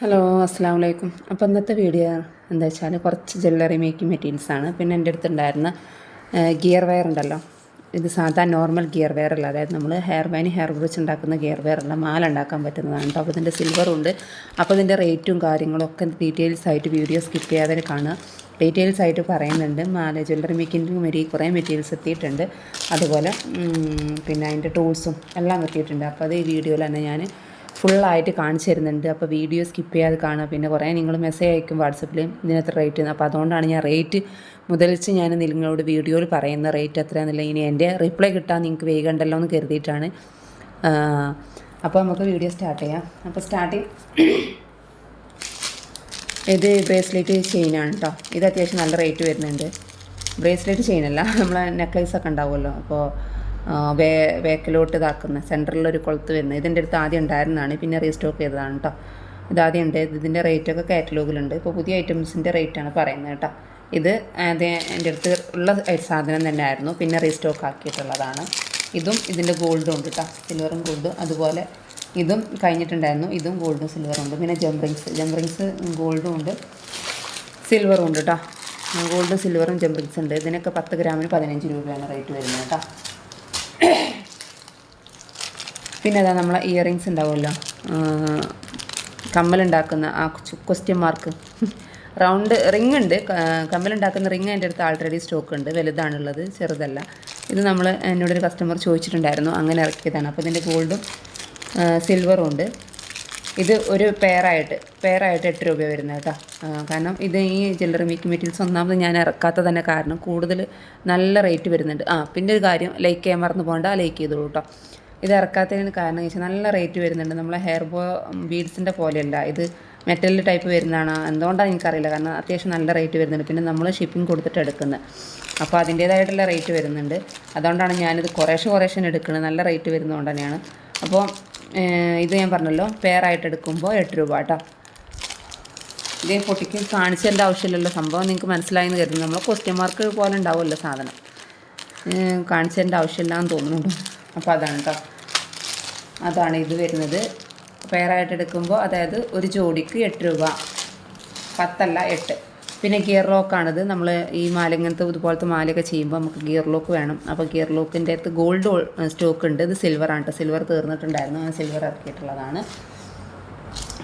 Hello അസ്സാം വലൈക്കും അപ്പോൾ ഇന്നത്തെ വീഡിയോ എന്താ വെച്ചാൽ കുറച്ച് ജ്വല്ലറി മേക്കിംഗ് മെറ്റീരിയൽസ് ആണ്. പിന്നെ എന്റെ അടുത്തുണ്ടായിരുന്ന ഗിയർ വെയർ ഉണ്ടല്ലോ. ഇത് സാധാ നോർമൽ ഗിയർ വെയർ അല്ല. അതായത് നമ്മൾ ഹെയർ ബാനി ഹെയർ ബ്രിച്ച് ഉണ്ടാക്കുന്ന ഗിയർ വെയർ അല്ല. മാല ഉണ്ടാക്കാൻ പറ്റുന്നതാണ് അപ്പോൾ ഇതിന്റെ സിൽവർ ഉണ്ട്. അപ്പോൾ ഇതിന്റെ റേറ്റും കാര്യങ്ങളും ഒക്കെ ഡീറ്റെയിൽസ് ആയിട്ട് വീഡിയോ സ്കിപ്പ് ചെയ്യാതെ കാണുക. ഡീറ്റെയിൽസ് ആയിട്ട് പറയുന്നുണ്ട്. മാല ജ്വല്ലറി മേക്കിങ്ങിന് വരി കുറേ മെറ്റീരിയൽസ് എത്തിയിട്ടുണ്ട്. അതുപോലെ പിന്നെ അതിന്റെ ടൂൾസും എല്ലാം എത്തിയിട്ടുണ്ട്. അപ്പോൾ അത് ഈ വീഡിയോയിൽ തന്നെ ഞാൻ ഫുള്ളായിട്ട് കാണിച്ചു തരുന്നുണ്ട്. അപ്പോൾ വീഡിയോ സ്കിപ്പ് ചെയ്യാതെ കാണുക. പിന്നെ കുറേ നിങ്ങൾ മെസ്സേജ് അയക്കും വാട്സപ്പിൽ ഇതിനകത്ത് റേറ്റ് അപ്പോൾ അതുകൊണ്ടാണ് ഞാൻ റേറ്റ് മുതലിച്ച് ഞാൻ നിങ്ങളോട് വീഡിയോയിൽ പറയുന്ന റേറ്റ് എത്രയാണെന്നില്ല ഇനി എന്റെ റിപ്ലൈ കിട്ടാൻ നിങ്ങൾക്ക് വേഗമുണ്ടല്ലോ എന്ന് കരുതിയിട്ടാണ്. അപ്പോൾ നമുക്ക് വീഡിയോ സ്റ്റാർട്ട് ചെയ്യാം. അപ്പോൾ സ്റ്റാർട്ടിങ് ഇത് ബ്രേസ്ലെറ്റ് ചെയിനാണ് കേട്ടോ ഇത് അത്യാവശ്യം നല്ല റേറ്റ് വരുന്നുണ്ട്. ബ്രേസ്ലെറ്റ് ചെയിനല്ല നമ്മളെ നെക്ലേസ് ഒക്കെ ഉണ്ടാവുമല്ലോ. അപ്പോൾ വേ വേക്കിലോട്ട് ഇതാക്കുന്ന സെന്ററിലൊരു കൊളുത്ത് വരുന്നത്. ഇതിന്റെ അടുത്ത് ആദ്യം ഉണ്ടായിരുന്നതാണ്. പിന്നെ റീസ്റ്റോക്ക് ചെയ്തതാണ് കേട്ടോ ഇതാദ്യം ഉണ്ട്. ഇതിന്റെ റേറ്റൊക്കെ കാറ്റലോഗിലുണ്ട്. ഇപ്പോൾ പുതിയ ഐറ്റംസിന്റെ റേറ്റാണ് പറയുന്നത് കേട്ടോ. ഇത് ആദ്യം എന്റെ അടുത്ത് ഉള്ള സാധനം തന്നെ ആയിരുന്നു. പിന്നെ റീസ്റ്റോക്ക് ആക്കിയിട്ടുള്ളതാണ്. ഇതും ഇതിന്റെ ഗോൾഡും ഉണ്ട് കേട്ടോ സിൽവറും ഗോൾഡും. അതുപോലെ ഇതും കഴിഞ്ഞിട്ടുണ്ടായിരുന്നു. ഇതും ഗോൾഡും സിൽവറും ഉണ്ട്. പിന്നെ ജംറിങ്സ്. ജംറിങ്സ് ഗോൾഡും ഉണ്ട്. സിൽവറും ഉണ്ട് കേട്ടോ ഗോൾഡും സിൽവറും ജംറിങ്സ് ഉണ്ട്. ഇതിനൊക്കെ പത്ത് ഗ്രാമിന് പതിനഞ്ച് രൂപയാണ് റേറ്റ് വരുന്നത് കേട്ടോ പിന്നെ അതാ നമ്മളെ ഇയറിങ്സ് ഉണ്ടാവുമല്ലോ? കമ്മലുണ്ടാക്കുന്ന ആ ക്വസ്റ്റ്യൻ മാർക്ക് റൗണ്ട് റിങ് ഉണ്ട്. കമ്മലുണ്ടാക്കുന്ന റിങ് എന്റെ അടുത്ത് ആൾറെഡി സ്റ്റോക്ക് ഉണ്ട്. വലുതാണുള്ളത് ചെറുതല്ല. ഇത് നമ്മൾ എന്നോടൊരു കസ്റ്റമർ ചോദിച്ചിട്ടുണ്ടായിരുന്നു. അങ്ങനെ ഇറക്കിയതാണ്. അപ്പോൾ ഇതിന്റെ ഗോൾഡും സിൽവറും ഉണ്ട്. ഇത് ഒരു പെയറായിട്ട് പെയറായിട്ട് എട്ട് രൂപ വരുന്നത് കേട്ടോ. കാരണം ഇത് ഈ ജ്വല്ലറി മേക്കിംഗ് മെറ്റീരിയൽസ് ഒന്നാമത് ഞാൻ ഇറക്കാത്ത തന്നെ കാരണം കൂടുതൽ നല്ല റേറ്റ് വരുന്നുണ്ട്. ആ പിന്നെ ഒരു കാര്യം ലൈക്ക് ചെയ്യാൻ മറന്നു പോകണ്ട ലൈക്ക് ചെയ്തോളൂ കേട്ടോ ഇത് ഇറക്കാത്തതിന് കാരണം വെച്ചാൽ നല്ല റേറ്റ് വരുന്നുണ്ട്. നമ്മളെ ഹെയർ ബോ ബീഡ്സിന്റെ പോലെയല്ല. ഇത് മെറ്റൽ ടൈപ്പ് വരുന്നതാണ്. എന്തുകൊണ്ടാണ് എനിക്കറിയില്ല. കാരണം അത്യാവശ്യം നല്ല റേറ്റ് വരുന്നുണ്ട്. പിന്നെ നമ്മൾ ഷിപ്പിംഗ് കൊടുത്തിട്ട് എടുക്കുന്നത് അപ്പോൾ അതിന്റേതായിട്ടുള്ള റേറ്റ് വരുന്നുണ്ട്. അതുകൊണ്ടാണ് ഞാനിത് കുറേശ്ശെ കുറേശ്ശെ എടുക്കുന്നത് നല്ല റേറ്റ് വരുന്നതുകൊണ്ട് തന്നെയാണ്. അപ്പോൾ ഇത് ഞാൻ പറഞ്ഞല്ലോ. പെയറായിട്ട് എടുക്കുമ്പോൾ എട്ട് രൂപ കേട്ടോ ഇതേ പൊട്ടിക്ക് കാണിച്ചതിന്റെ ആവശ്യമില്ലല്ലോ. സംഭവം നിങ്ങൾക്ക് മനസ്സിലായെന്ന് കരുതുന്നു. നമ്മൾ ക്വസ്റ്റ്യൻ മാർക്ക് പോലെ ഉണ്ടാവുമല്ലോ സാധനം. കാണിച്ചതിന്റെ ആവശ്യമില്ല എന്ന് തോന്നുന്നുണ്ട്. അപ്പോൾ അതാണ് കേട്ടോ അതാണ് ഇത് വരുന്നത്. പെയറായിട്ട് എടുക്കുമ്പോൾ അതായത് ഒരു ജോഡിക്ക് എട്ട് രൂപ. പത്തല്ല എട്ട്. പിന്നെ ഗിയർ ലോക്കാണിത്. നമ്മൾ ഈ മാല ഇങ്ങനത്തെ ഇതുപോലത്തെ മാലയൊക്കെ ചെയ്യുമ്പോൾ നമുക്ക് ഗിയർ ലോക്ക് വേണം. അപ്പോൾ ഗിയർ ലോക്കിന്റെ അടുത്ത് ഗോൾഡ് സ്റ്റോക്ക് ഉണ്ട്. ഇത് സിൽവർ ആണ് കേട്ടോ സിൽവർ തീർന്നിട്ടുണ്ടായിരുന്നു. ആ സിൽവർ ഇറക്കിയിട്ടുള്ളതാണ്.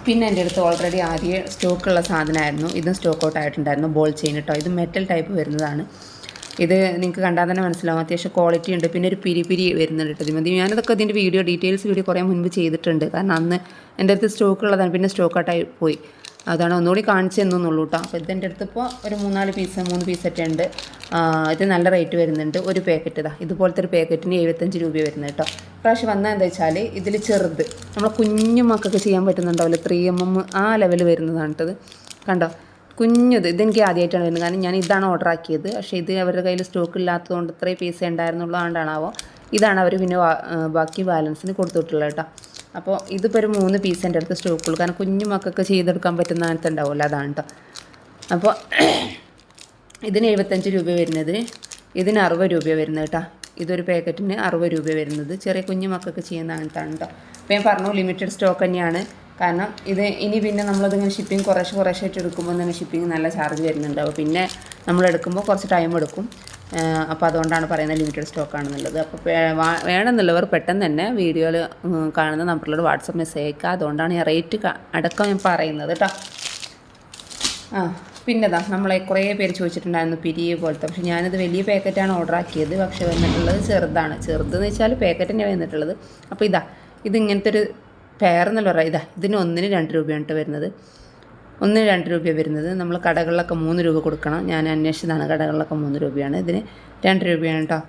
പിന്നെ എന്റെ അടുത്ത് ഓൾറെഡി ആദ്യം സ്റ്റോക്കുള്ള സാധനമായിരുന്നു. ഇതും സ്റ്റോക്ക് ഔട്ട് ആയിട്ടുണ്ടായിരുന്നു. ബോൾ ചെയിൻ കേട്ടോ ഇത് മെറ്റൽ ടൈപ്പ് വരുന്നതാണ്. ഇത് നിങ്ങൾക്ക് കണ്ടാൽ തന്നെ മനസ്സിലാവും. അത്യാവശ്യം ക്വാളിറ്റി ഉണ്ട്. പിന്നെ ഒരു പിരിപിരി പിരി വരുന്നുണ്ട് കേട്ടോ ഇതിമതി ഞാനിതൊക്കെ ഇതിന്റെ വീഡിയോ ഡീറ്റെയിൽസ് വീഡിയോ കുറേ മുൻപ് ചെയ്തിട്ടുണ്ട്. കാരണം അന്ന് എന്റെ അടുത്ത് സ്റ്റോക്ക് ഉള്ളതാണ്. പിന്നെ സ്റ്റോക്ക് ഔട്ടായി പോയി. അതാണ് ഒന്നുകൂടി കാണിച്ചു തന്നുള്ളൂ കേട്ടോ അപ്പോൾ ഇതെന്റെ അടുത്ത് ഇപ്പോൾ ഒരു മൂന്നാൽ പീസ് മൂന്ന് പീസൊക്കെ ഉണ്ട്. ഇത് നല്ല റേറ്റ് വരുന്നുണ്ട്. ഒരു പാക്കറ്റ് ഇതാ. ഇതുപോലത്തെ ഒരു പാക്കറ്റിന് എഴുപത്തഞ്ച് രൂപ വരുന്നത് കേട്ടോ പ്രാവശ്യം വന്നാൽ എന്താ വെച്ചാൽ ഇതിൽ ചെറുത്. നമ്മളെ കുഞ്ഞു മക്കൾക്ക് ചെയ്യാൻ പറ്റുന്നുണ്ടാവില്ല. ത്രീ എം എം ആ ലെവൽ വരുന്നതാണ് കേട്ടത് കണ്ടോ? കുഞ്ഞത്. ഇതെനിക്ക് ആദ്യമായിട്ടാണ് വരുന്നത്. കാരണം ഞാൻ ഇതാണ് ഓർഡർ ആക്കിയത്. പക്ഷേ ഇത് അവരുടെ കയ്യിൽ സ്റ്റോക്ക് ഇല്ലാത്തതുകൊണ്ട് ഇത്രയും പീസ് ഉണ്ടായിരുന്നുള്ളതുകൊണ്ടാണാവോ. ഇതാണ് അവർ പിന്നെ ബാക്കി ബാലൻസിന് കൊടുത്തിട്ടുള്ളത് കേട്ടോ. അപ്പോൾ ഇതിപ്പോൾ ഒരു മൂന്ന് പീസ് എന്റെ അടുത്ത് സ്റ്റോക്കുള്ളൂ കാരണം കുഞ്ഞു മക്കൾക്ക് ചെയ്തെടുക്കാൻ പറ്റുന്ന അങ്ങനത്തെ ഉണ്ടാവുമല്ലോ. അതാണ് കേട്ടോ. അപ്പോൾ ഇതിന് എഴുപത്തഞ്ച് രൂപ വരുന്നത്. ഇതിന് അറുപത് രൂപ വരുന്നത് കേട്ടോ. ഇതൊരു പാക്കറ്റിന് അറുപത് രൂപ വരുന്നത്. ചെറിയ കുഞ്ഞു മക്കൾക്ക് ചെയ്യുന്ന അങ്ങനത്താണ് കേട്ടോ. അപ്പോൾ ഞാൻ പറഞ്ഞു ലിമിറ്റഡ് സ്റ്റോക്ക് തന്നെയാണ്. കാരണം ഇത് ഇനി പിന്നെ നമ്മളതിങ്ങനെ ഷിപ്പിംഗ് കുറേശ്ശെ കുറേശ്ശെ ആയിട്ട് എടുക്കുമ്പോൾ തന്നെ ഷിപ്പിംഗ് നല്ല ചാർജ് വരുന്നുണ്ട്. അപ്പോൾ പിന്നെ നമ്മൾ എടുക്കുമ്പോൾ കുറച്ച് ടൈം എടുക്കും. അപ്പോൾ അതുകൊണ്ടാണ് പറയുന്നത് ലിമിറ്റഡ് സ്റ്റോക്ക് ആണെന്നുള്ളത്. അപ്പോൾ വേണമെന്നുള്ളവർ പെട്ടെന്ന് തന്നെ വീഡിയോയിൽ കാണുന്ന നമ്പറിലോട് വാട്സപ്പ് മെസ്സേജ് അയക്കുക. അതുകൊണ്ടാണ് ഞാൻ റേറ്റ് അടക്കം ഞാൻ പറയുന്നത് കേട്ടോ ആ പിന്നെതാ നമ്മളെ കുറേ പേര് ചോദിച്ചിട്ടുണ്ടായിരുന്നു പിരിയ പോലത്തെ. പക്ഷേ ഞാനത് വലിയ പാക്കറ്റാണ് ഓർഡർ ആക്കിയത്. പക്ഷെ വന്നിട്ടുള്ളത് ചെറുതാണ്. ചെറുതെന്ന് വെച്ചാൽ പാക്കറ്റ് തന്നെ വന്നിട്ടുള്ളത്. അപ്പോൾ ഇതാ ഇതിങ്ങനത്തെ ഒരു പെയർ എന്നല്ല പറയാം? ഇതാ ഇതിന് ഒന്നിന് രണ്ട് രൂപയാണ് വരുന്നത്. ഒന്നിന് രണ്ട് രൂപ വരുന്നത്. നമ്മൾ കടകളിലൊക്കെ മൂന്ന് രൂപ കൊടുക്കണം. ഞാൻ അന്വേഷിച്ചതാണ് കടകളിലൊക്കെ മൂന്ന് രൂപയാണ്. ഇതിന് രണ്ട് രൂപയാണ് കേട്ടോ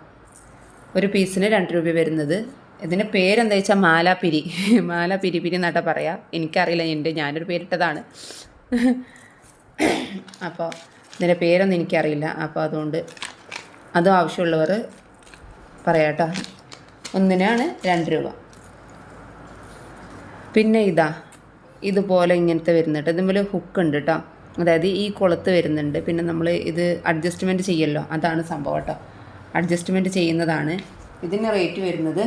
ഒരു പീസിന് രണ്ട് രൂപ വരുന്നത്. ഇതിന്റെ പേരെന്താ വെച്ചാൽ മാലാപിരി. മാലാപിരി പിരി എന്നാട്ടാ പറയാം. എനിക്കറിയില്ല എന്റെ ഞാനൊരു പേരിട്ടതാണ്. അപ്പോൾ ഇതിന്റെ പേരൊന്നും എനിക്കറിയില്ല. അപ്പോൾ അതുകൊണ്ട് അതും ആവശ്യമുള്ളവർ പറയാം കേട്ടോ ഒന്നിനാണ് രണ്ട് രൂപ. പിന്നെ ഇതാ ഇതുപോലെ ഇങ്ങനത്തെ വരുന്നുണ്ട്. ഇതുപോലെ ഹുക്ക് ഉണ്ട് കേട്ടോ അതായത് ഈ കുളത്ത് വരുന്നുണ്ട്. പിന്നെ നമ്മൾ ഇത് അഡ്ജസ്റ്റ്മെന്റ് ചെയ്യല്ലോ. അതാണ് സംഭവം കേട്ടോ അഡ്ജസ്റ്റ്മെന്റ് ചെയ്യുന്നതാണ്. ഇതിന് റേറ്റ് വരുന്നത്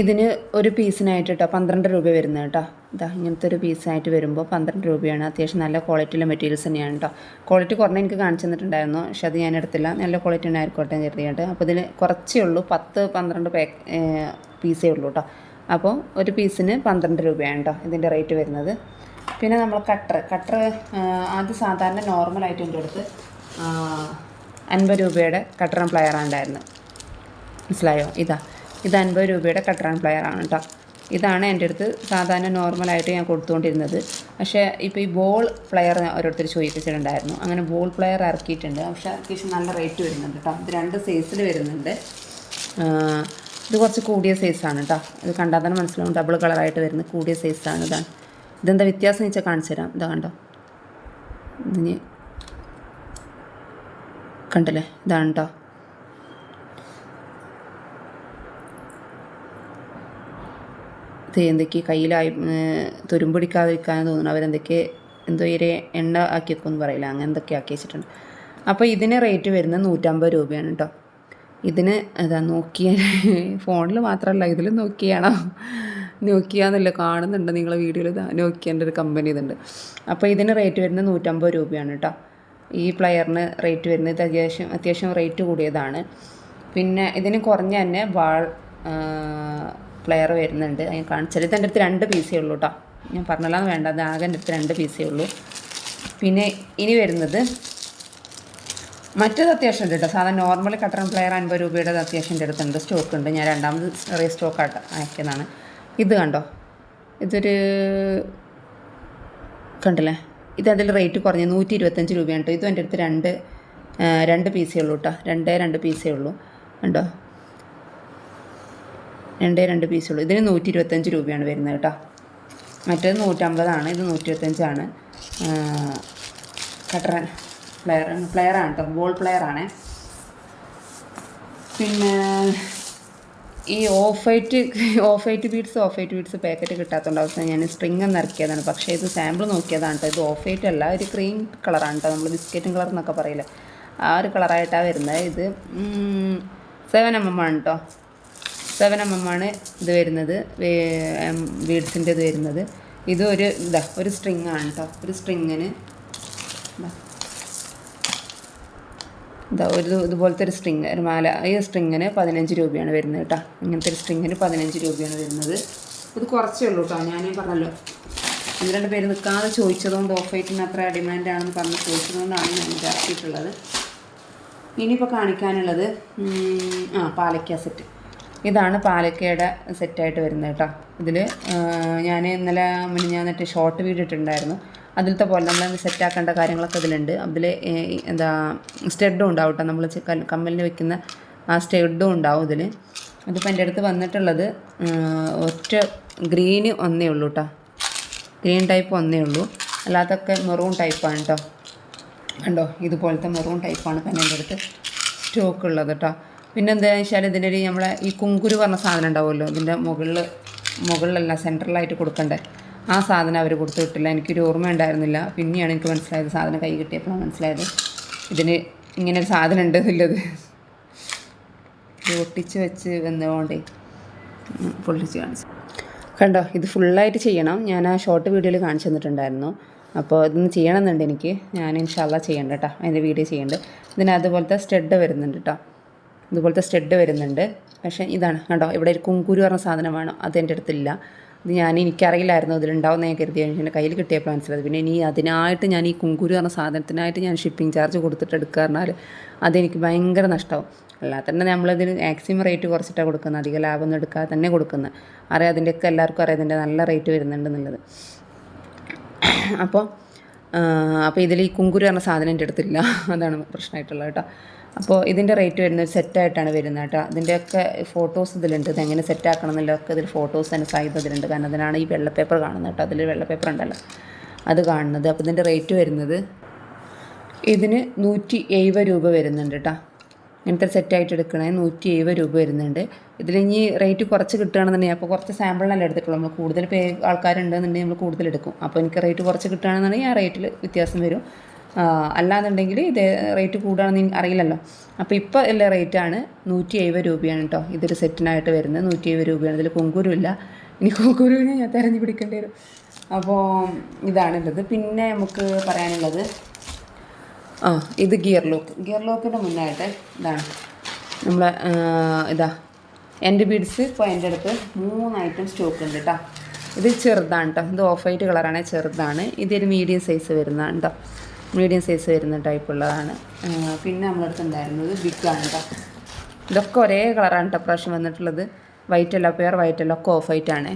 ഇതിന് ഒരു പീസിനായിട്ട് കേട്ടോ പന്ത്രണ്ട് രൂപ വരുന്നത് കേട്ടോ ഇതാ ഇങ്ങനത്തെ ഒരു പീസായിട്ട് വരുമ്പോൾ പന്ത്രണ്ട് രൂപയാണ്. അത്യാവശ്യം നല്ല ക്വാളിറ്റിയുള്ള മെറ്റീരിയൽസ് തന്നെയാണ് കേട്ടോ ക്വാളിറ്റി കുറഞ്ഞ എനിക്ക് കാണിച്ചു തന്നിട്ടുണ്ടായിരുന്നു. പക്ഷേ അത് ഞാൻ എടുത്തില്ല. നല്ല ക്വാളിറ്റി തന്നെ ആയിക്കോട്ടെ എന്ന് കരുതിയിട്ട് അപ്പോൾ ഇതിൽ കുറച്ചേ ഉള്ളൂ. പത്ത് പന്ത്രണ്ട് പേ പീസേ ഉള്ളൂ കേട്ടോ അപ്പോൾ ഒരു പീസിന് പന്ത്രണ്ട് രൂപയാണ് കേട്ടോ ഇതിന്റെ റേറ്റ് വരുന്നത്. പിന്നെ നമ്മൾ കട്ടർ കട്ടർ ആദ്യം സാധാരണ നോർമലായിട്ട് എന്റെ അടുത്ത് അൻപത് രൂപയുടെ കട്ടർ ആൻഡ് പ്ലയർ ഉണ്ടായിരുന്നു മനസ്സിലായോ? ഇതാ. ഇത് അൻപത് രൂപയുടെ കട്ടർ ആൻഡ് പ്ലയർ ആണ് കേട്ടോ ഇതാണ് എന്റെ അടുത്ത് സാധാരണ നോർമലായിട്ട് ഞാൻ കൊടുത്തുകൊണ്ടിരുന്നത്. പക്ഷേ ഇപ്പോൾ ഈ ബോൾ പ്ലെയർ ഓരോരുത്തർ ചോദിപ്പിച്ചിട്ടുണ്ടായിരുന്നു. അങ്ങനെ ബോൾ പ്ലെയർ ഇറക്കിയിട്ടുണ്ട്. പക്ഷേ അത്യാവശ്യം നല്ല റേറ്റ് വരുന്നുണ്ട് കേട്ടോ രണ്ട് സൈസിൽ വരുന്നുണ്ട്. ഇത് കുറച്ച് കൂടിയ സൈസാണ് കേട്ടോ ഇത് കണ്ടാൽ തന്നെ മനസ്സിലാവും. ഡബിൾ കളറായിട്ട് വരുന്ന കൂടിയ സൈസാണ് ഇതാണ് ഇതെന്താ വ്യത്യാസം വെച്ചാൽ കാണിച്ചു തരാം. ഇതാ കണ്ടോ? ഇതിന് കണ്ടല്ലേ? ഇതാണ് കേട്ടോ ഇത് എന്തൊക്കെ കയ്യിലായി തുരുമ്പിടിക്കാതിരിക്കാൻ തോന്നുന്നു. അവരെന്തൊക്കെ എന്തോ ഒരു എണ്ണ ആക്കിയൊക്കെ ഒന്നും പറയില്ല. അങ്ങനെ എന്തൊക്കെ ആക്കി വെച്ചിട്ടുണ്ട്. അപ്പോൾ ഇതിന് റേറ്റ് വരുന്നത് നൂറ്റമ്പത് രൂപയാണ് കേട്ടോ ഇതിന് അതാ നോക്കിയ ഫോണിൽ മാത്രമല്ല ഇതിൽ നോക്കിയാണോ. നോക്കിയാന്നല്ല കാണുന്നുണ്ട് നിങ്ങളെ വീഡിയോയിൽ നോക്കിയന്റെ ഒരു കമ്പനി ഇതുണ്ട്. അപ്പോൾ ഇതിന് റേറ്റ് വരുന്നത് നൂറ്റമ്പത് രൂപയാണ് കേട്ടോ. ഈ പ്ലെയറിന് റേറ്റ് വരുന്നത് ഇത് അത്യാവശ്യം അത്യാവശ്യം റേറ്റ് കൂടിയതാണ്. പിന്നെ ഇതിന് കുറഞ്ഞ തന്നെ വാൾ പ്ലെയർ വരുന്നുണ്ട്. ഞാൻ കാണിച്ചാൽ ഇത് എന്റെ അടുത്ത് രണ്ട് പീസേ ഉള്ളൂ കേട്ടോ. ഞാൻ പറഞ്ഞല്ലാന്ന് വേണ്ട. അത് ആകെ എന്റെ അടുത്ത് രണ്ട് പീസേ ഉള്ളൂ. പിന്നെ ഇനി വരുന്നത് മറ്റേത് അത്യാവശ്യം ഉണ്ട് കേട്ടോ. സാധാരണ നോർമലി കട്ടർ പ്ലെയർ അൻപത് രൂപയുടെ അത്യാവശ്യം അടുത്തുണ്ട് സ്റ്റോക്ക് ഉണ്ട്. ഞാൻ രണ്ടാമത് റീ സ്റ്റോക്ക് അയക്കുന്നതാണ്. ഇത് കണ്ടോ? ഇതൊരു കണ്ടില്ലേ? ഇത് അതിൽ റേറ്റ് കുറഞ്ഞ നൂറ്റി ഇരുപത്തഞ്ച് രൂപയാണ് കേട്ടോ. ഇതും എന്റെ അടുത്ത് രണ്ട് രണ്ട് പീസേ ഉള്ളൂ കേട്ടോ. രണ്ടേ രണ്ട് പീസേ ഉള്ളൂ. കണ്ടോ? രണ്ടേ രണ്ട് പീസേ ഉള്ളൂ. ഇതിന് നൂറ്റി ഇരുപത്തഞ്ച് രൂപയാണ് വരുന്നത് കേട്ടോ. മറ്റേത് നൂറ്റമ്പതാണ്. ഇത് നൂറ്റി ഇരുപത്തഞ്ചാണ് കട്ടർ പ്ലെയർ പ്ലെയറാണ് കേട്ടോ ബോൾ പ്ലെയറാണ് പിന്നെ ഈ off white off white beads off white beads packet കിട്ടാത്തതുകൊണ്ട് അവസ്ഥ ഞാൻ സ്ട്രിങ് എന്ന് ഇറക്കിയതാണ്. പക്ഷേ ഇത് സാമ്പിൾ നോക്കിയതാണ് കേട്ടോ ഇത് ഓഫ് വൈറ്റ് അല്ല ഒരു ക്രീം കളറാണ് കേട്ടോ നമ്മൾ ബിസ്ക്കറ്റും കളർ എന്നൊക്കെ പറയില്ലേ. ആ ഒരു കളറായിട്ടാണ് വരുന്നത്. ഇത് സെവൻ എം എം ആണ് കേട്ടോ സെവൻ എം എം ആണ് ഇത് വരുന്നത്. ബീഡ്സിന്റെ ഇത് വരുന്നത്. ഇത് ഒരു ഇതാ ഒരു സ്ട്രിങ് ആണ് കേട്ടോ ഒരു സ്ട്രിങ്ങിന് ഇതാ ഒരു ഇതുപോലത്തെ ഒരു സ്ട്രിങ് ഒരു മാല ഈ സ്ട്രിങ്ങിന് പതിനഞ്ച് രൂപയാണ് വരുന്നത് കേട്ടോ. ഇങ്ങനത്തെ ഒരു സ്ട്രിങ്ങിന് പതിനഞ്ച് രൂപയാണ് വരുന്നത്. ഇത് കുറച്ചേ ഉള്ളൂ കേട്ടോ. ഞാനേ പറഞ്ഞല്ലോ. ഒന്ന് രണ്ട് പേര് നിൽക്കാതെ ചോദിച്ചതുകൊണ്ട് ഓഫ് വൈറ്റിന് അത്ര ഡിമാൻഡാണെന്ന് പറഞ്ഞ് ചോദിച്ചതുകൊണ്ടാണ് ഞാൻ ഇതാക്കിയിട്ടുള്ളത് ഇനിയിപ്പോൾ കാണിക്കാനുള്ളത് ആ പാലക്ക സെറ്റ് ഇതാണ് പാലക്കയുടെ സെറ്റായിട്ട് വരുന്നത് കേട്ടോ. ഇതിൽ ഞാൻ ഇന്നലെ ഞാൻ എന്നിട്ട് ഷോർട്ട് വീഡിയോ ഇട്ടിട്ടുണ്ടായിരുന്നു. അതിലത്തെ പോലെ നമ്മൾ സെറ്റാക്കേണ്ട കാര്യങ്ങളൊക്കെ ഇതിലുണ്ട്. അതിൽ എന്താ സ്റ്റെഡും ഉണ്ടാവും കേട്ടോ. നമ്മൾ കമ്മലിന് വെക്കുന്ന ആ സ്റ്റെഡും ഉണ്ടാവും ഇതിൽ അതിപ്പോൾ എന്റെ അടുത്ത് വന്നിട്ടുള്ളത് ഒറ്റ ഗ്രീന് ഒന്നേ ഉള്ളൂ കേട്ടോ. ഗ്രീൻ ടൈപ്പ് ഒന്നേ ഉള്ളൂ. അല്ലാത്തൊക്കെ മെറൂൺ ടൈപ്പാണ് കേട്ടോ. കണ്ടോ? ഇതുപോലത്തെ മെറൂൺ ടൈപ്പാണ് പിന്നെ എന്റെ അടുത്ത് സ്റ്റോക്ക് ഉള്ളത് കേട്ടോ. പിന്നെ എന്താണെന്ന് വെച്ചാൽ ഇതിന്റെ ഒരു നമ്മളെ ഈ കുങ്കുരു പറഞ്ഞ സാധനം ഉണ്ടാവുമല്ലോ. ഇതിന്റെ മുകളിൽ മുകളിലല്ല സെൻട്രലായിട്ട് കൊടുക്കണ്ടേ? ആ സാധനം അവർ കൊടുത്തു വിട്ടില്ല. എനിക്കൊരു ഓർമ്മ ഉണ്ടായിരുന്നില്ല. പിന്നെയാണ് എനിക്ക് മനസ്സിലായത് സാധനം കൈ കിട്ടിയപ്പോഴാണ് മനസ്സിലായത്. ഇതിന് ഇങ്ങനെ ഒരു സാധനം ഉണ്ട് എന്നുള്ളത് ഒട്ടിച്ച് വെച്ച് വന്നതുകൊണ്ടേ പൊള്ളിച്ച് കാണിച്ചു. കണ്ടോ ഇത് ഫുള്ളായിട്ട് ചെയ്യണം. ഞാൻ ആ ഷോർട്ട് വീഡിയോയിൽ കാണിച്ചു തന്നിട്ടുണ്ടായിരുന്നു. അപ്പോൾ ഇതൊന്ന് ചെയ്യണമെന്നുണ്ട് എനിക്ക്. ഞാൻ ഇൻഷാല്ല ചെയ്യണ്ട കേട്ടോ. അതിന്റെ വീഡിയോ ചെയ്യണ്ട്. ഇതിന് അതുപോലത്തെ സ്റ്റെഡ് വരുന്നുണ്ട് കേട്ടോ. ഇതുപോലത്തെ സ്റ്റെഡ് വരുന്നുണ്ട്. പക്ഷേ ഇതാണ് കണ്ടോ ഇവിടെ ഒരു കുങ്കുരു പറഞ്ഞ സാധനം വേണം. അത് എന്റെ അടുത്തില്ല ഇത് ഞാൻ എനിക്കറിയില്ലായിരുന്നു ഇതിലുണ്ടാവും ഞാൻ കരുതി എന്റെ കയ്യിൽ കിട്ടിയപ്പോൾ മനസ്സിലായത് പിന്നെ ഇനി അതിനായിട്ട് ഞാൻ ഈ കുങ്കുരു പറഞ്ഞ സാധനത്തിനായിട്ട് ഞാൻ ഷിപ്പിംഗ് ചാർജ് കൊടുത്തിട്ട് എടുക്കുക പറഞ്ഞാൽ അതെനിക്ക് ഭയങ്കര നഷ്ടമാവും അല്ലാതെ തന്നെ നമ്മളതിന് മാക്സിമം റേറ്റ് കുറച്ചിട്ടാണ് കൊടുക്കുന്നത്. അധികം ലാഭമൊന്നും എടുക്കാതെ തന്നെ കൊടുക്കുന്നത്. അറിയാം അതിന്റെയൊക്കെ എല്ലാവർക്കും അറിയാം ഇതിന്റെ നല്ല റേറ്റ് വരുന്നുണ്ടെന്നുള്ളത് അപ്പോൾ അപ്പോൾ ഇതിൽ ഈ കുങ്കുരു പറഞ്ഞ സാധനം എന്റെ അടുത്തില്ല. അതാണ് പ്രശ്നമായിട്ടുള്ളത് കേട്ടോ. അപ്പോൾ ഇതിന്റെ റേറ്റ് വരുന്നത് സെറ്റായിട്ടാണ് വരുന്നത് കേട്ടോ. ഇതിന്റെയൊക്കെ ഫോട്ടോസ് ഇതിലുണ്ട്. ഇത് ഇതെങ്ങനെ സെറ്റാക്കണം എന്നുള്ളതൊക്കെ ഇതിൽ ഫോട്ടോസ് തന്നെ സഹിതം ഇതിലുണ്ട്. കാരണം അതിനാണ് ഈ വെള്ള പേപ്പർ കാണുന്നത് കേട്ടോ. അതിൽ വെള്ള പേപ്പർ ഉണ്ടല്ലോ. അത് കാണുന്നത്. അപ്പോൾ ഇതിന്റെ റേറ്റ് വരുന്നത് ഇതിന് നൂറ്റി എഴുപത് രൂപ വരുന്നുണ്ട് കേട്ടോ. ഇങ്ങനത്തെ സെറ്റായിട്ട് എടുക്കണേ നൂറ്റി എഴുപത് രൂപ വരുന്നുണ്ട്. ഇതിലിനി റേറ്റ് കുറച്ച് കിട്ടുകയാണെന്നുണ്ടെങ്കിൽ അപ്പോൾ കുറച്ച് സാമ്പിളിനല്ലേ എടുത്തിട്ടുള്ളൂ. നമ്മൾ കൂടുതൽ പേ ആൾക്കാരുണ്ടെന്നുണ്ടെങ്കിൽ നമ്മൾ കൂടുതൽ എടുക്കും. അപ്പോൾ എനിക്ക് റേറ്റ് കുറച്ച് കിട്ടുകയാണെന്നുണ്ടെങ്കിൽ ആ റേറ്റിൽ വ്യത്യാസം വരും. അല്ലാന്നുണ്ടെങ്കിൽ ഇത് റേറ്റ് കൂടുകയാണെന്ന് അറിയില്ലല്ലോ. അപ്പോൾ ഇപ്പോൾ ഉള്ള റേറ്റാണ് നൂറ്റി എഴുപത് രൂപയാണ് കേട്ടോ ഇതൊരു സെറ്റിനായിട്ട് വരുന്നത്. നൂറ്റി എഴുപത് രൂപയാണ് ഇതിൽ കൊങ്കുരുമില്ല ഇനി കുങ്കുരുവിനെ ഞാൻ തിരഞ്ഞു പിടിക്കേണ്ടി വരും. അപ്പോൾ ഇതാണുള്ളത് പിന്നെ നമുക്ക് പറയാനുള്ളത് ആ ഇത് ഗിയർ ലോക്ക്. ഗിയർ ലോക്കിന്റെ മുന്നായിട്ട് ഇതാണ് നമ്മളെ ഇതാ. എന്റെ ബീഡ്സ് ഇപ്പോൾ എന്റെ അടുത്ത് മൂന്ന് ഐറ്റം സ്റ്റോക്ക് ഉണ്ട് കേട്ടോ ഇത് ചെറുതാണ് കേട്ടോ ഇത് ഓഫ് വൈറ്റ് കളറാണ്. ചെറുതാണ്. ഇതൊരു മീഡിയം സൈസ് വരുന്നതാണ് കേട്ടോ മീഡിയം സൈസ് വരുന്ന ടൈപ്പ് ഉള്ളതാണ്. പിന്നെ നമ്മളടുത്ത് ഉണ്ടായിരുന്നത് ബിഗ് ആണ് കേട്ടോ ഇതൊക്കെ ഒരേ കളറാണ് കേട്ടോ പ്രാവശ്യം വന്നിട്ടുള്ളത്. വൈറ്റ് അല്ല പ്യുവർ വൈറ്റ് അല്ല ഒക്കെ ഓഫ് വൈറ്റ് ആണ്.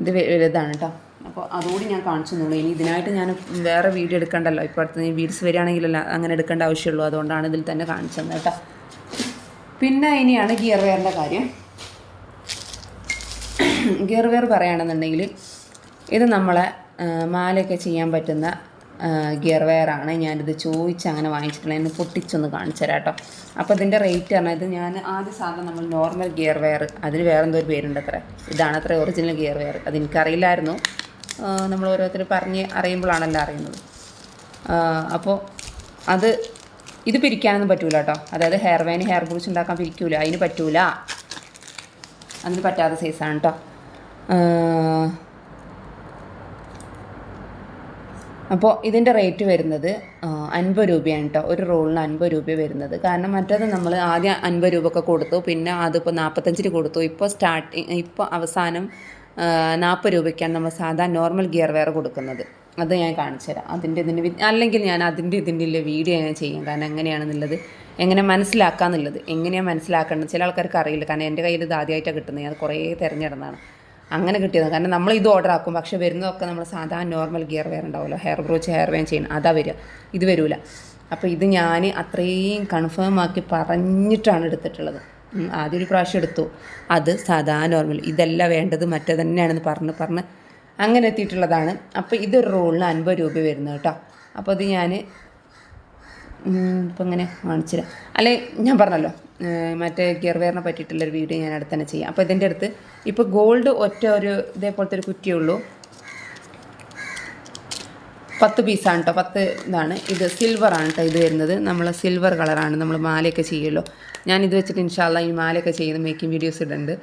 ഇത് വലുതാണ് കേട്ടോ അപ്പോൾ അതുകൂടി ഞാൻ കാണിച്ചു തന്നുള്ളൂ ഇനി ഇതിനായിട്ട് ഞാൻ വേറെ വീഡിയോ എടുക്കണ്ടല്ലോ. ഇപ്പോൾ അടുത്ത് ഈ വീഡിയോസ് വരികയാണെങ്കിലല്ല അങ്ങനെ എടുക്കേണ്ട ആവശ്യമുള്ളൂ. അതുകൊണ്ടാണ് ഇതിൽ തന്നെ കാണിച്ചു തന്നെ കേട്ടോ പിന്നെ ഇനിയാണ് ഗിയർ വെയറിന്റെ കാര്യം. ഗിയർ വെയർ പറയുകയാണെന്നുണ്ടെങ്കിൽ ഇത് നമ്മളെ മാലയൊക്കെ ചെയ്യാൻ പറ്റുന്ന ഗിയർ വെയറാണ് ഞാനിത് ചോദിച്ച് അങ്ങനെ വാങ്ങിച്ചിട്ടുള്ളത് എന്നെ പൊട്ടിച്ചൊന്ന് കാണിച്ചു തരാം കേട്ടോ. അപ്പോൾ ഇതിന്റെ റേറ്റ് പറഞ്ഞത് ഞാൻ ആദ്യ സാധനം നമ്മൾ നോർമൽ ഗിയർ വെയർ അതിന് വേറെ എന്തോ ഒരു പേരുണ്ട് അത്ര. ഇതാണ് അത്ര ഒറിജിനൽ ഗിയർ വെയർ അത് എനിക്കറിയില്ലായിരുന്നു. നമ്മൾ ഓരോരുത്തർ പറഞ്ഞ് അറിയുമ്പോഴാണല്ലോ അറിയുന്നത്. അപ്പോൾ അത് ഇത് പിരിക്കാനൊന്നും പറ്റൂല കേട്ടോ. അതായത് ഹെയർ വേന് ഹെയർ ബ്രൂച്ച് ഉണ്ടാക്കാൻ പിരിക്കൂല. അതിന് പറ്റൂല. അതിന് പറ്റാത്ത സൈസാണ് കേട്ടോ. അപ്പോൾ ഇതിന്റെ റേറ്റ് വരുന്നത് അൻപത് രൂപയാണ് കേട്ടോ ഒരു റോളിന് അൻപത് രൂപ വരുന്നത്. കാരണം മറ്റേത് നമ്മൾ ആദ്യം അൻപത് രൂപയൊക്കെ കൊടുത്തു. പിന്നെ അതിപ്പോൾ നാൽപ്പത്തഞ്ചിന് കൊടുത്തു. ഇപ്പോൾ സ്റ്റാർട്ടിങ് ഇപ്പോൾ അവസാനം നാൽപ്പത് രൂപയ്ക്കാണ് നമ്മൾ സാധാ നോർമൽ ഗിയർ വെയർ കൊടുക്കുന്നത്. അത് ഞാൻ കാണിച്ചു തരാം. അതിന്റെ ഇതിന്റെ അല്ലെങ്കിൽ ഞാൻ അതിന്റെ ഇതിന്റെ വീഡിയോ ഞാൻ ചെയ്യും. കാരണം എങ്ങനെയാണെന്നുള്ളത് എങ്ങനെ മനസ്സിലാക്കാന്നുള്ളത്. എങ്ങനെയാണ് മനസ്സിലാക്കേണ്ടത്? ചില ആൾക്കാർക്ക് അറിയില്ല. കാരണം എന്റെ കയ്യിൽ ഇത് ആദ്യമായിട്ടാണ് കിട്ടുന്നത്. ഞാൻ കുറേ തിരഞ്ഞെടുന്നതാണ് അങ്ങനെ കിട്ടിയത് കാരണം നമ്മൾ ഇത് ഓർഡർ ആക്കും. പക്ഷേ വരുന്നതൊക്കെ നമ്മൾ സാധാരണ നോർമൽ ഗിയർ വെയർ ഉണ്ടാവുമല്ലോ. ഹെയർ ബ്രോച്ച് ഹെയർ വെയർ ചെയ്യണം അതാ വരിക. ഇത് വരില്ല അപ്പോൾ ഇത് ഞാൻ അത്രയും കൺഫേം ആക്കി പറഞ്ഞിട്ടാണ് എടുത്തിട്ടുള്ളത്. ആദ്യം ഒരു പ്രാവശ്യം എടുത്തു. അത് സാധാ നോർമൽ ഇതല്ല വേണ്ടത് മറ്റേ തന്നെയാണെന്ന് പറഞ്ഞ് പറഞ്ഞ് അങ്ങനെ എത്തിയിട്ടുള്ളതാണ്. അപ്പോൾ ഇതൊരു റോളിന് അൻപത് രൂപ വരുന്നത് കേട്ടോ. അപ്പോൾ അത് ഞാൻ ഇപ്പം ഇങ്ങനെ കാണിച്ചുതരാം. അല്ലെ ഞാൻ പറഞ്ഞല്ലോ മറ്റേ ഗിയർ വെയറിനെ പറ്റിയിട്ടുള്ളൊരു വീഡിയോ ഞാൻ അടുത്ത് തന്നെ ചെയ്യാം. അപ്പോൾ ഇതിന്റെ അടുത്ത് ഇപ്പോൾ ഗോൾഡ് ഒറ്റ ഒരു ഇതേപോലത്തെ ഒരു കുറ്റിയേ ഉള്ളൂ. പത്ത് പീസാണ് കേട്ടോ പത്ത് ഇതാണ്. ഇത് സിൽവറാണ് കേട്ടോ ഇത് വരുന്നത്. നമ്മൾ സിൽവർ കളറാണ് നമ്മൾ മാലയൊക്കെ ചെയ്യുമല്ലോ ഞാൻ ഇത് വെച്ചിട്ട് ഇൻഷാല്ല ഈ മാലയൊക്കെ ചെയ്യുന്ന മേക്കിംഗ് വീഡിയോസ് ഇടുന്നുണ്ട്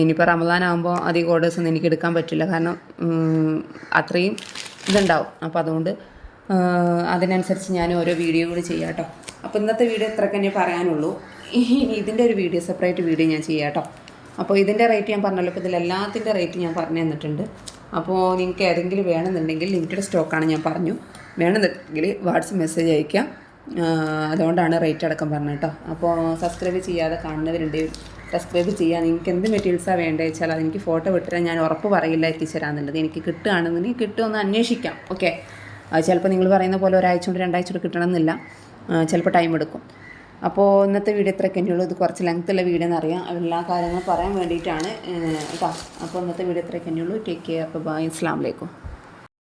ഇനിയിപ്പോൾ റമദാൻ ആകുമ്പോൾ അധികം ഓർഡേഴ്സ് ഒന്നും എനിക്ക് എടുക്കാൻ പറ്റില്ല. കാരണം അത്രയും ഇതുണ്ടാവും. അപ്പോൾ അതുകൊണ്ട് അതിനനുസരിച്ച് ഞാൻ ഓരോ വീഡിയോ കൂടി ചെയ്യാം കേട്ടോ. അപ്പോൾ ഇന്നത്തെ വീഡിയോ ഇത്രയൊക്കെ തന്നെ പറയാനുള്ളൂ. ഇതിന്റെ ഒരു വീഡിയോ സെപ്പറേറ്റ് വീഡിയോ ഞാൻ ചെയ്യാം കേട്ടോ. അപ്പോൾ ഇതിന്റെ റേറ്റ് ഞാൻ പറഞ്ഞല്ലോ ഇപ്പോൾ ഇതിലെല്ലാത്തിന്റെ റേറ്റ് ഞാൻ പറഞ്ഞു തന്നിട്ടുണ്ട്. അപ്പോൾ നിങ്ങൾക്ക് ഏതെങ്കിലും വേണമെന്നുണ്ടെങ്കിൽ ലിമിറ്റഡ് സ്റ്റോക്കാണ് ഞാൻ പറഞ്ഞു. വേണമെന്നുണ്ടെങ്കിൽ വാട്സപ്പ് മെസ്സേജ് അയക്കാം. അതുകൊണ്ടാണ് റേറ്റ് അടക്കം പറഞ്ഞത് കേട്ടോ. അപ്പോൾ സബ്സ്ക്രൈബ് ചെയ്യാതെ കാണുന്നവരുണ്ട് സബ്സ്ക്രൈബ് ചെയ്യാൻ നിങ്ങൾക്ക് എന്ത് മെറ്റീരിയൽസാണ് വേണ്ടത് വെച്ചാൽ അതെനിക്ക് ഫോട്ടോ വിട്ടുതരാൻ ഞാൻ ഉറപ്പ് പറയില്ല എത്തിച്ചേരാന്നുള്ളത് എനിക്ക് കിട്ടുകയാണെന്നുണ്ടെങ്കിൽ കിട്ടുമെന്ന് അന്വേഷിക്കാം. ഓക്കെ ചിലപ്പോൾ നിങ്ങൾ പറയുന്ന പോലെ ഒരാഴ്ച കൊണ്ട് രണ്ടാഴ്ച കൊണ്ട് കിട്ടണമെന്നില്ല. ചിലപ്പോൾ ടൈം എടുക്കും. അപ്പോൾ ഇന്നത്തെ വീഡിയോ ഇത്രയൊക്കെ തന്നെയുള്ളൂ ഇത് കുറച്ച് ലെങ്ത് ഉള്ള വീഡിയോ എന്നറിയാം എല്ലാ കാര്യങ്ങളും പറയാൻ വേണ്ടിയിട്ടാണ് കേട്ടോ അപ്പോൾ ഇന്നത്തെ വീഡിയോ ഇത്രയൊക്കെ തന്നെയുള്ളൂ ടേക്ക് കെയർ അപ്പോൾ ബൈ അസ്ലാം വലൈക്കും